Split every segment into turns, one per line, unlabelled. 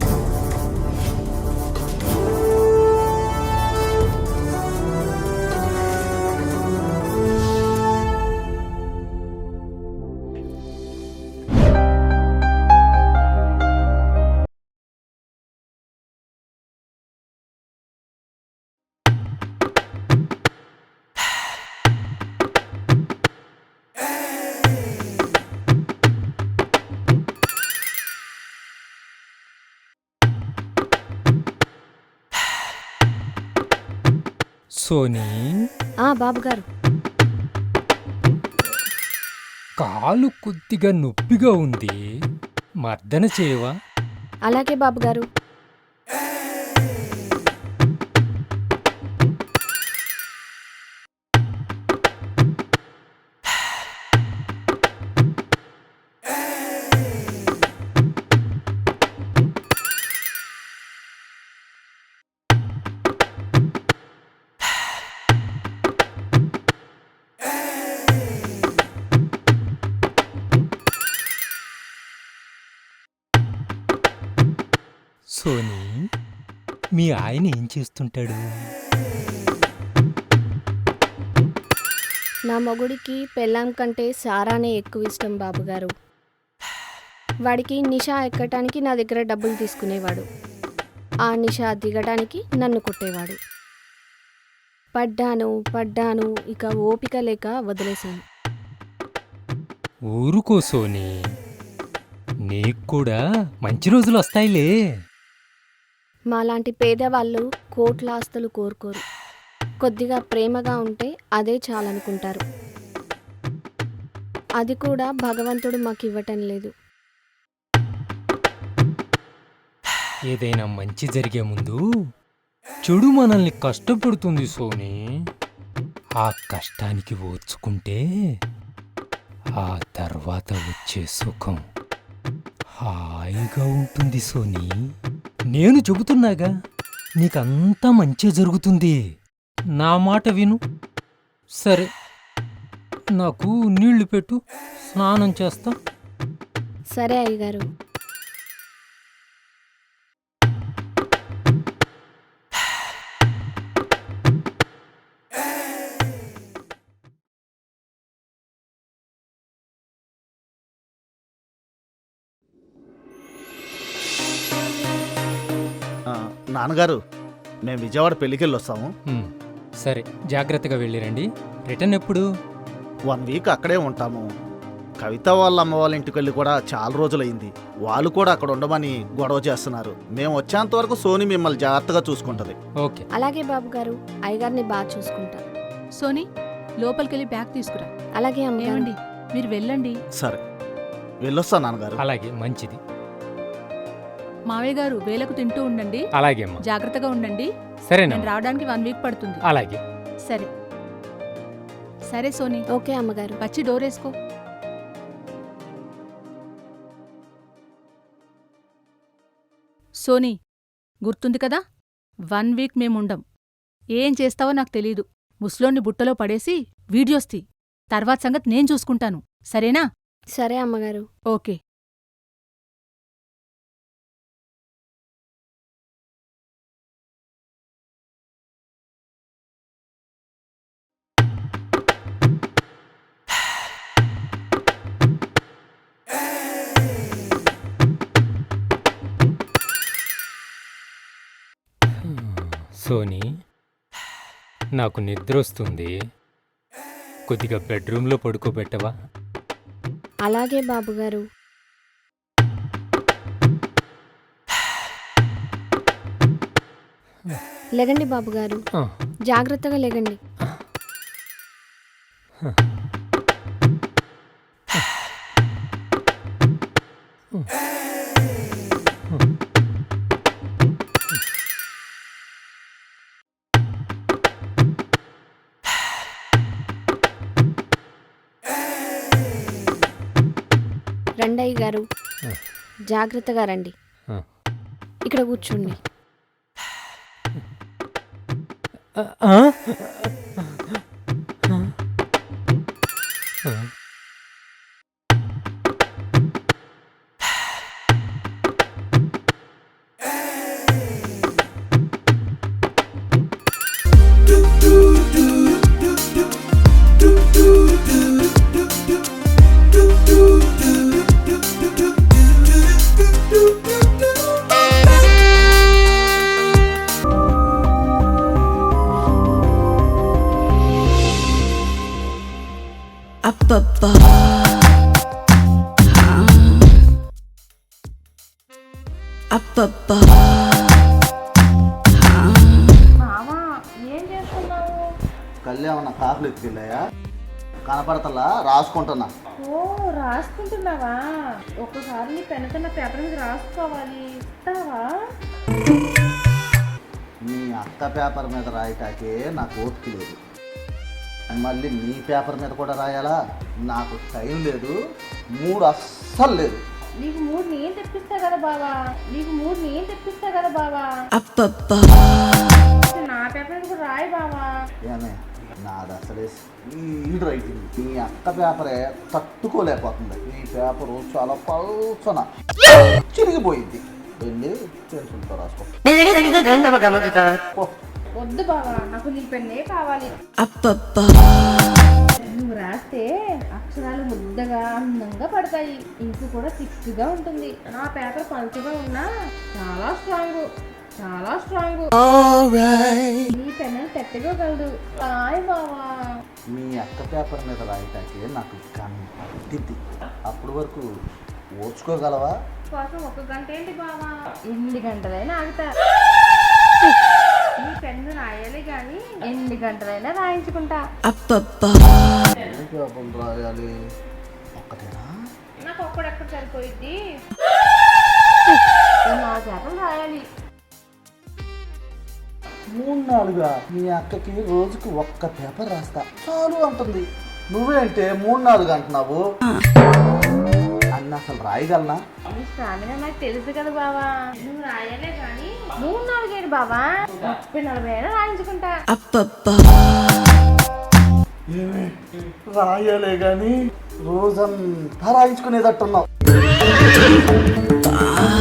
you Sony.
ఆ బాబుగారు.
కాలు కొద్దిగా నొప్పిగా ఉంది. మర్దన చేయవా?
అలాగే బాబుగారు.
ఆయన ఏం చేస్తుంటాడు?
నా మొగుడికి పెళ్ళాం కంటే సారానే ఎక్కువ ఇష్టం బాబుగారు. వాడికి నిషా ఎక్కటానికి నా దగ్గర డబ్బులు తీసుకునేవాడు. ఆ నిషా దిగడానికి నన్ను కొట్టేవాడు. పడ్డాను పడ్డాను ఇక ఓపిక లేక వదిలేశాను.
ఊరుకో సోనీ. నీకు కూడా మంచి రోజులు వస్తాయిలే.
మాలాంటి పేదవాళ్ళు కోట్ల ఆస్తులు కోరుకోరు. కొద్దిగా ప్రేమగా ఉంటే అదే చాలనుకుంటారు. అది కూడా భగవంతుడు మాకు ఇవ్వటం లేదు.
ఏదైనా మంచి జరిగే ముందు చెడు మనల్ని కష్టపెడుతుంది సోని. ఆ కష్టానికి ఓర్చుకుంటే ఆ తర్వాత వచ్చే సుఖం హాయిగా ఉంటుంది సోనీ. నేను చెబుతున్నాగా నీకంతా మంచి జరుగుతుంది. నా మాట విను. సరే నాకు నీళ్ళు పెట్టు స్నానం చేస్తా.
సరే అయ్యగారు.
నాన్నగారు మేము విజయవాడ పెళ్ళికెళ్ళి వస్తాము.
ఉమ్, సరే జాగ్రత్తగా వెళ్ళిరండి రిటర్న్ ఎప్పుడు?
వన్ వీక్ అక్కడే ఉంటాము. కవిత వాళ్ళ అమ్మ వాళ్ళ ఇంటికి వెళ్ళి కూడా చాలా రోజులైంది వాళ్ళు కూడా అక్కడ ఉండమని గొడవ చేస్తున్నారు. మేము వచ్చేంత వరకు సోని మిమ్మల్ని జాగ్రత్తగా చూసుకుంటది.
ఓకే.
అలాగే బాబుగారు అయ్యగారిని బాగా చూసుకుంటా.
సోనీ లోపలికెళ్ళి బ్యాగ్ తీసుకురా.
అలాగే అమ్మగారు.
ఏమండి? మీరు వెళ్ళండి.
సరే. వెళ్ళొస్తా నాన్నగారు.
అలాగే మంచిది.
మావయ్య గారు వేలకు తింటూ ఉండండి.
అలాగే అమ్మా.
జాగ్రత్తగా ఉండండి.
సరేనా
నేను రావడానికి వన్ వీక్ పడుతుంది.
అలాగే.
సరే. సరే సోనీ.
ఓకే అమ్మగారు.
వచ్చి డోర్ వేసుకో. సోనీ గుర్తుంది కదా? వన్ వీక్ మేముండం ఏం చేస్తావో నాకు తెలీదు. ముస్లోన్ని బుట్టలో పడేసి వీడియోస్ తీ. తర్వాత సంగతి నేను చూసుకుంటాను. సరేనా?
సరే అమ్మగారు.
ఓకే.
సోనీ నాకు నిద్ర వస్తుంది కొద్దిగా బెడ్రూమ్లో పడుకోబెట్టవా?
అలాగే బాబుగారు. లెగండి బాబుగారు. జాగ్రత్తగా లెగండి. గారు. జాగ్రత్తగా రండి. ఇక్కడ కూర్చోండి.
మావా ఏం చేస్తున్నావు?
కళ్యాణ కాకులు ఎత్తుకెళ్ళాయా కనపడతలా? రాసుకుంటున్నా.
ఓ రాసుకుంటున్నావా? ఒక్కసారి నీ పెన్నుతో నా పేపర్ మీద రాసుకోవాలి. ఇస్తావా
మీ అక్క పేపర్ మీద రాయటాకే నాకు ఓపిక లేదు. మళ్ళీ మీ పేపర్ మీద కూడా రాయాలా? నాకు టైం లేదు. మూడు అస్సలు లేదు.
నీకు మూడు నేను తెప్పిస్తా కదా బావా? నీకు మూడు నేను తెప్పిస్తా కదా బావా? నా పేపర్ కూడా రాయి బావా.
ఏమే నాది అసలే స్పీడ్ రైటింగ్ మీ అక్క పేపరే తట్టుకోలేకపోతుంది. నీ పేపరు చాలా పల్చన. చిరిగిపోయింది. వెళ్ళి పెన్సిల్తో రాసుకో.
వద్దు బావా నాకు నీ పెన్నే కావాలి. నువ్వు రాస్తే అక్షరాలు ముద్దగా అందంగా పడతాయి. ఇంకు కూడా థిక్గా ఉంటుంది. నా పేపర్ పలుచగా ఉన్నా చాలా స్ట్రాంగ్. చాలా స్ట్రాంగ్. నీ పెన్ను తెట్టుకోగలదు. హాయ్ బావా.
మీ అక్క పేపర్ మీద రాయటానికి నాకు గంటిద్ది అప్పటి వరకు ఓర్చుకోగలవా?
కోసం ఒక గంట ఏంటి బావా? ఎన్ని గంటలైనా ఆగుతా. రాయాలి కానీ ఎన్ని గంటలైనా రాయించుకుంటా.
పేపర్లు రాయాలి? ఒక్కటేనా?
నాకు ఒక్కడెక్కడ సరిపోయిద్ది? నా చేపలు రాయాలి.
మూడు నాలుగా? మీ అక్కకి రోజుకి ఒక్క పేపర్ రాస్తా. చాలు అంటుంది. నువ్వేంటే మూడు నాలుగు అంటున్నావు? అన్న అసలు రాయగలనా?
నాకు తెలుసు కదా బావా. నువ్వు రాయాలే కానీ మూడు నాలుగేడు బావా. ముప్పై నలభై అయినా రాయించుకుంటా.
ఏమి? రాయాలే గాని రోజంతా రాయించుకునేటట్టున్నావు.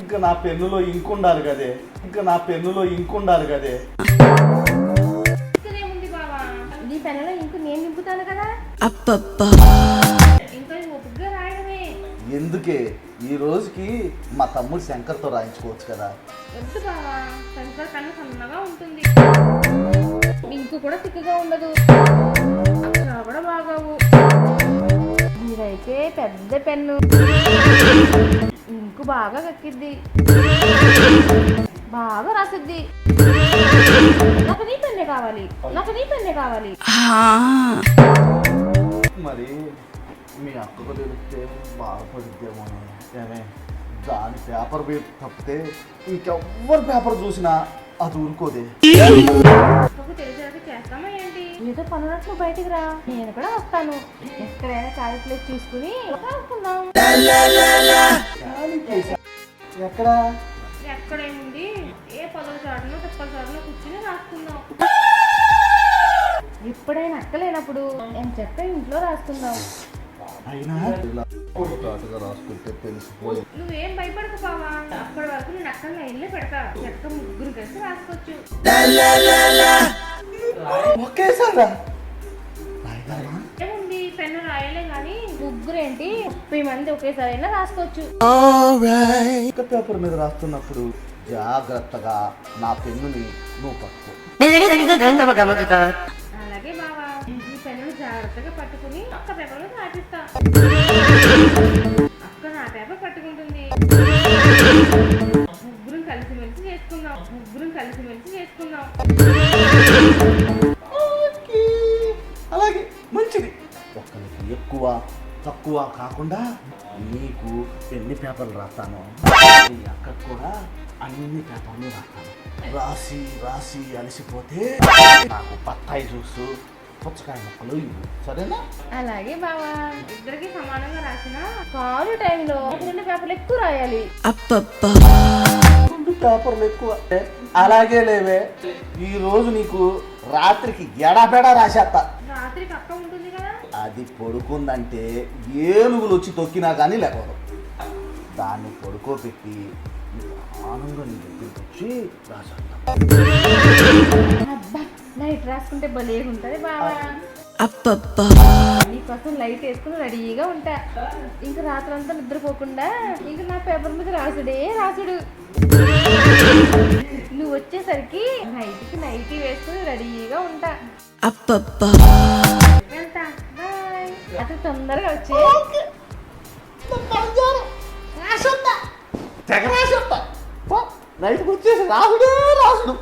ఇంకా నా పెన్నులో ఇంకు ఉండాలి కదే. ఇంకా నా పెన్నులో ఇంకు ఉండాలి కదే.
నీ పెన్నులో ఇంకు నేను నింపుతాను కదా.
ఎందుకే ఈ రోజుకి మా తమ్ముడు శంకర్తో రాయించుకోవచ్చు కదా?
వద్దు బావా పెన్సిల్ కన్నా సన్నగా ఉంటుంది. ఇంకు కూడా తిక్కుగా ఉండదు. కూడా బాగావు. మీరైతే పెద్ద పెన్ను. ఇంకు బాగా కక్కిద్ది. బాగా రాసిద్ది. నాకు నీ పెన్నే కావాలి. నాకు నీ పెన్నే కావాలి.
మరి మీ అక్కకు తెలిస్తే బాధపడిద్దేమో ఏమే దాని పేపర్ తప్పితే ఇంకెవ్వరు పేపర్ చూసినా అది ఊరుకోదే
ఏదో పనున్నట్లు బయటికి రా నేను కూడా వస్తాను ఎక్కడైనా ఖాళీ ప్లేస్ చూసుకుని రాసుకుందాం
ఎక్కడ
ఎక్కడేముంది ఏ పదవ చాటునో తిప్పల చాటునో కూర్చుని రాసుకుందాం ఎప్పుడైనా అక్కలేనప్పుడు నేను చెప్పే ఇంట్లో రాసుకుందాం
అయినా ఇలా చాటుగా రాసుకుంటే తెలిసిపోయి
నువ్వేం భయపడకు బావా. అప్పటి వరకు నేను అక్కడ లైన్లో పెడతా. చెక్క ముగ్గురు కలిసి రాసుకోవచ్చు.
ఒకేసారా?
ఏముంది? పెన్ను రాయలే కానీ ముగ్గురు ఏంటి ముప్పై మంది ఒకేసారి అయినా రాసుకోవచ్చు
ఇక పేపర్ మీద రాస్తున్నప్పుడు జాగ్రత్తగా నా పెన్నుని నువ్వు పట్టుకో.
అలాగే బావా. జాగ్రత్తగా పట్టుకుని ఒక్క పేపర్లో మీద రాసిస్తా. అక్క నా పేపర్ పట్టుకుంటుంది. ముగ్గురం కలిసిమెలిసి చేసుకుందాం. ముగ్గురం కలిసిమెలిసి చేసుకుందాం.
అలాగే మంచిది. ఒక్కరికి ఎక్కువ తక్కువ కాకుండా నీకు ఎన్ని పేపర్లు రాస్తాను నీ అక్కకు కూడా అన్ని పేపర్లు రాస్తాను. రాసి రాసి అలసిపోతే నాకు బత్తాయి జ్యూసు పుచ్చకాయ ముక్కలు సరేనా?
అలాగే బావా. ఇద్దరికి సమానంగా రాసిన కాలు టైంలో రెండు పేపర్లు ఎక్కువ రాయాలి.
రెండు పేపర్లు ఎక్కువ. అలాగే లేవే. ఈ రోజు నీకు రాత్రికి ఎడాపెడా రాసేస్తా
రాత్రికి అక్క ఉంటుంది కదా?
అది పడుకుందంటే ఏనుగులు వచ్చి తొక్కినా కానీ లేకూడదు దాన్ని పడుకోబెట్టి ఆనందంగా నీ దగ్గరికి వచ్చి రాసేస్తా
లైట్ రాసుకుంటే భలే ఉంటది బావా. నీకోసం లైట్ వేసుకుని రెడీగా ఉంటా. ఇంక రాత్రంతా నిద్రపోకుండా ఇంక నా పేపర్ మీద రాసుడే రాసుడు. నువ్వు వచ్చేసరికి నైట్కి నైట్ వేసుకుని రెడీగా ఉంటా. వెళ్తా బాయ్. అతను తొందరగా వచ్చి.
బయటకు వచ్చేసి రాసుడే రాసుడు.